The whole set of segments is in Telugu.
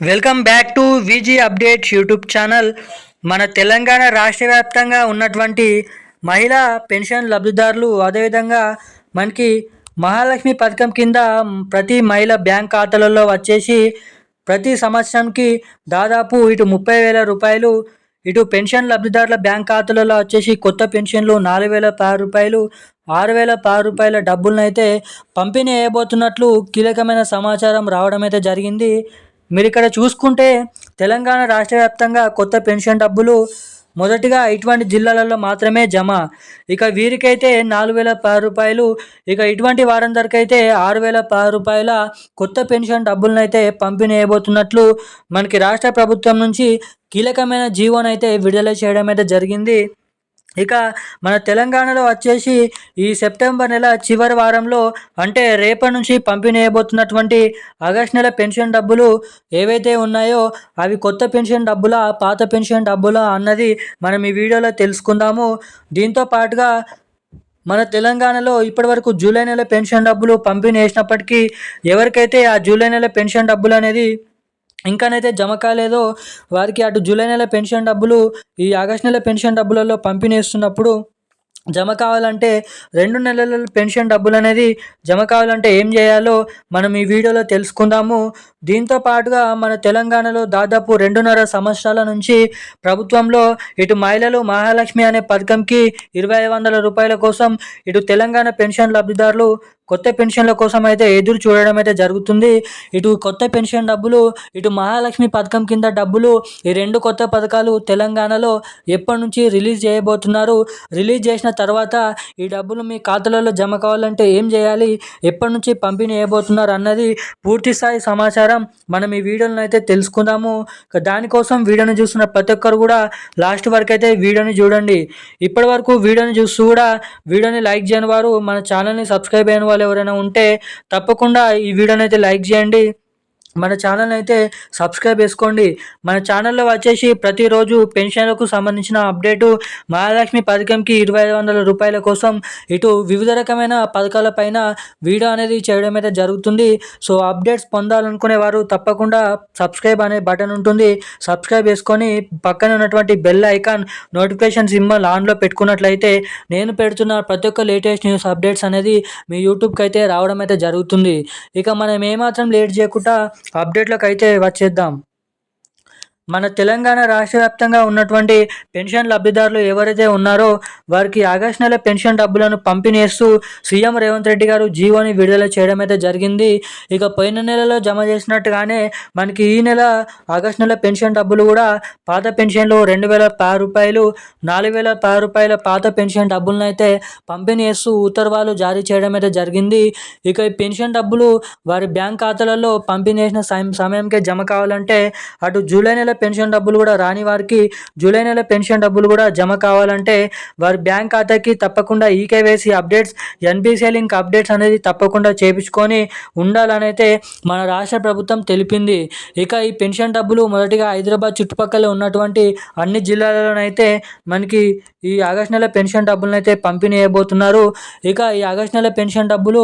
Welcome back to Viji updates YouTube channel. మన తెలంగాణ రాష్ట్ర వ్యాప్తంగా ఉన్నటువంటి మహిళా పెన్షన్ లబ్ధిదారులు అదేవిధంగా మనకి మహాలక్ష్మి పథకం కింద ప్రతి మహిళ బ్యాంక్ ఖాతాలలో వచ్చేసి ప్రతి సంవత్సరంకి దాదాపు ఇటు ముప్పై వేల రూపాయలు ఇటు పెన్షన్ లబ్ధిదారుల బ్యాంక్ ఖాతాలలో వచ్చేసి కొత్త పెన్షన్లు నాలుగు వేల పది రూపాయలు ఆరు వేల పది రూపాయల డబ్బులను అయితే పంపిణీ చేయబోతున్నట్లు కీలకమైన సమాచారం రావడం అయితే జరిగింది. మీరు ఇక్కడ చూసుకుంటే తెలంగాణ రాష్ట్ర వ్యాప్తంగా కొత్త పెన్షన్ డబ్బులు మొదటిగా ఇటువంటి జిల్లాలలో మాత్రమే జమ. ఇక వీరికైతే నాలుగు వేల పది రూపాయలు ఇక ఇటువంటి వారందరికైతే ఆరు వేల పది రూపాయల కొత్త పెన్షన్ డబ్బులను అయితే పంపిణీ చేయబోతున్నట్లు మనకి రాష్ట్ర ప్రభుత్వం నుంచి కీలకమైన జీవోనైతే విడుదల చేయడం అయితే జరిగింది. ఇక మన తెలంగాణలో వచ్చేసి ఈ సెప్టెంబర్ నెల చివరి వారంలో అంటే రేపటి నుంచి పంపిణీ చేయబోతున్నటువంటి ఆగస్ట్ నెల పెన్షన్ డబ్బులు ఏవైతే ఉన్నాయో అవి కొత్త పెన్షన్ డబ్బులా పాత పెన్షన్ డబ్బులా అన్నది మనం ఈ వీడియోలో తెలుసుకుందాము. దీంతో పాటుగా మన తెలంగాణలో ఇప్పటివరకు జూలై నెల పెన్షన్ డబ్బులు పంపిణీ చేసినప్పటికీ ఎవరికైతే ఆ జూలై నెల పెన్షన్ డబ్బులు అనేది ఇంకానైతే జమ కాలేదో వారికి అటు జూలై నెల పెన్షన్ డబ్బులు ఈ ఆగస్ట్ నెల పెన్షన్ డబ్బులలో పంపిణీ చేస్తున్నప్పుడు జమ కావాలంటే రెండు నెలల పెన్షన్ డబ్బులు అనేది జమ కావాలంటే ఏం చేయాలో మనం ఈ వీడియోలో తెలుసుకుందాము. దీంతో పాటుగా మన తెలంగాణలో దాదాపు రెండున్నర సంవత్సరాల నుంచి ప్రభుత్వంలో ఇటు మహిళలు మహాలక్ష్మి అనే పథకంకి ఇరవై వందల రూపాయల కోసం ఇటు తెలంగాణ పెన్షన్ లబ్ధిదారులు కొత్త పెన్షన్ల కోసం అయితే ఎదురు చూడడం అయితే జరుగుతుంది. ఇటు కొత్త పెన్షన్ డబ్బులు ఇటు మహాలక్ష్మి పథకం కింద డబ్బులు ఈ రెండు కొత్త పథకాలు తెలంగాణలో ఎప్పటి నుంచి రిలీజ్ చేయబోతున్నారు. రిలీజ్ చేసిన తర్వాత ఈ డబ్బులు మీ ఖాతాలలో జమ కావాలంటే ఏం చేయాలి? ఎప్పటి నుంచి పంపిణీ చేయబోతున్నారు అన్నది పూర్తి స్థాయి సమాచారం మనం ఈ వీడియోలను అయితే తెలుసుకుందాము. దానికోసం వీడియోని చూస్తున్న ప్రతి ఒక్కరు కూడా లాస్ట్ వరకు అయితే వీడియోని చూడండి. ఇప్పటి వరకు వీడియోని చూస్తూ కూడా వీడియోని లైక్ చేయని వారు మన ఛానల్ని సబ్స్క్రైబ్ అయిన వాళ్ళు ఎవరైనా ఉంటే తప్పకుండా ఈ వీడియోనైతే లైక్ చేయండి. మన ఛానల్ అయితే సబ్స్క్రైబ్ చేసుకోండి. మన ఛానల్లో వచ్చేసి ప్రతిరోజు పెన్షన్లకు సంబంధించిన అప్డేటు మహాలక్ష్మి పథకంకి ఇరవై ఐదు వందల రూపాయల కోసం ఇటు వివిధ రకమైన పథకాల పైన వీడియో అనేది చేయడం అయితే జరుగుతుంది. సో అప్డేట్స్ పొందాలనుకునే వారు తప్పకుండా సబ్స్క్రైబ్ అనే బటన్ ఉంటుంది. సబ్స్క్రైబ్ చేసుకొని పక్కన ఉన్నటువంటి బెల్ ఐకాన్ నోటిఫికేషన్ సింబల్ ఆన్లో పెట్టుకున్నట్లయితే నేను పెడుతున్న ప్రతి ఒక్క లేటెస్ట్ న్యూస్ అప్డేట్స్ అనేది మీ యూట్యూబ్కి అయితే రావడం అయితే జరుగుతుంది. ఇక మనం ఏమాత్రం లేట్ చేయకుండా అప్డేట్లోకి అయితే వచ్చేద్దాం. మన తెలంగాణ రాష్ట్ర వ్యాప్తంగా ఉన్నటువంటి పెన్షన్ లబ్ధిదారులు ఎవరైతే ఉన్నారో వారికి ఆగస్ట్ నెల పెన్షన్ డబ్బులను పంపిణీ చేస్తూ సీఎం రేవంత్ రెడ్డి గారు జీవోని విడుదల చేయడం అయితే జరిగింది. ఇక పోయిన నెలలో జమ చేసినట్టుగానే మనకి ఈ నెల ఆగస్ట్ నెల పెన్షన్ డబ్బులు కూడా పాత పెన్షన్లు రెండు వేల పది రూపాయలు నాలుగు వేల పది రూపాయల పాత పెన్షన్ డబ్బులను అయితే పంపిణీ చేస్తూ ఉత్తర్వాలు జారీ చేయడం అయితే జరిగింది. ఇక ఈ పెన్షన్ డబ్బులు వారి బ్యాంక్ ఖాతాలలో పంపిణీ చేసిన సమయంకే జమ కావాలంటే అటు జూలై నెల పెన్షన్ డబ్బులు కూడా రాని వారికి జూలై నెల పెన్షన్ డబ్బులు కూడా జమ కావాలంటే వారి బ్యాంక్ ఖాతాకి తప్పకుండా EKYC updates NBC link updates అనేది తప్పకుండా చేపించుకొని ఉండాలనైతే మన రాష్ట్ర ప్రభుత్వం తెలిపింది. ఇక ఈ పెన్షన్ డబ్బులు మొదటిగా హైదరాబాద్ చుట్టుపక్కల ఉన్నటువంటి అన్ని జిల్లాలలోనైతే మనకి ఈ ఆగస్ట్ నెల పెన్షన్ డబ్బులను అయితే పంపిణీ చేయబోతున్నారు. ఇక ఈ ఆగస్ట్ నెల పెన్షన్ డబ్బులు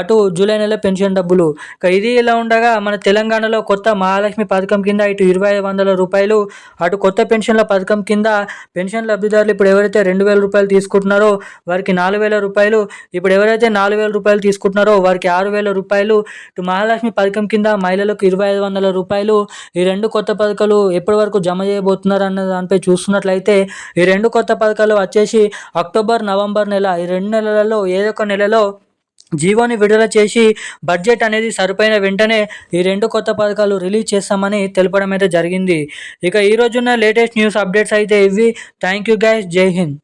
అటు జూలై నెల పెన్షన్ డబ్బులు. ఇక ఇది ఇలా ఉండగా మన తెలంగాణలో కొత్త మహాలక్ష్మి పథకం కింద ఇటు ఇరవై ఐదు వందల రూపాయలు. అటు కొత్త పెన్షన్ల పథకం కింద పెన్షన్ లబ్ధిదారులు ఇప్పుడు ఎవరైతే రెండు వేల రూపాయలు తీసుకుంటున్నారో వారికి నాలుగు వేల రూపాయలు. ఇప్పుడు ఎవరైతే నాలుగు వేల రూపాయలు తీసుకుంటున్నారో వారికి ఆరు వేల రూపాయలు. ఇటు మహాలక్ష్మి పథకం కింద మహిళలకు ఇరవై ఐదు వందల రూపాయలు. ఈ రెండు కొత్త పథకాలు ఎప్పటి వరకు జమ చేయబోతున్నారు అన్న దానిపై చూస్తున్నట్లయితే ఈ రెండు కొత్త పథకాలు వచ్చేసి అక్టోబర్ నవంబర్ నెల ఈ రెండు నెలలలో ఏదో ఒక నెలలో జీవోని విడుదల చేసి బడ్జెట్ అనేది సరిపోయిన వెంటనే ఈ రెండు కొత్త పథకాలు రిలీజ్ చేస్తామని తెలపడం అయితే జరిగింది. ఇక ఈ లేటెస్ట్ న్యూస్ అప్డేట్స్ అయితే ఇవి. థ్యాంక్ యూ గైస్ జై హింద్.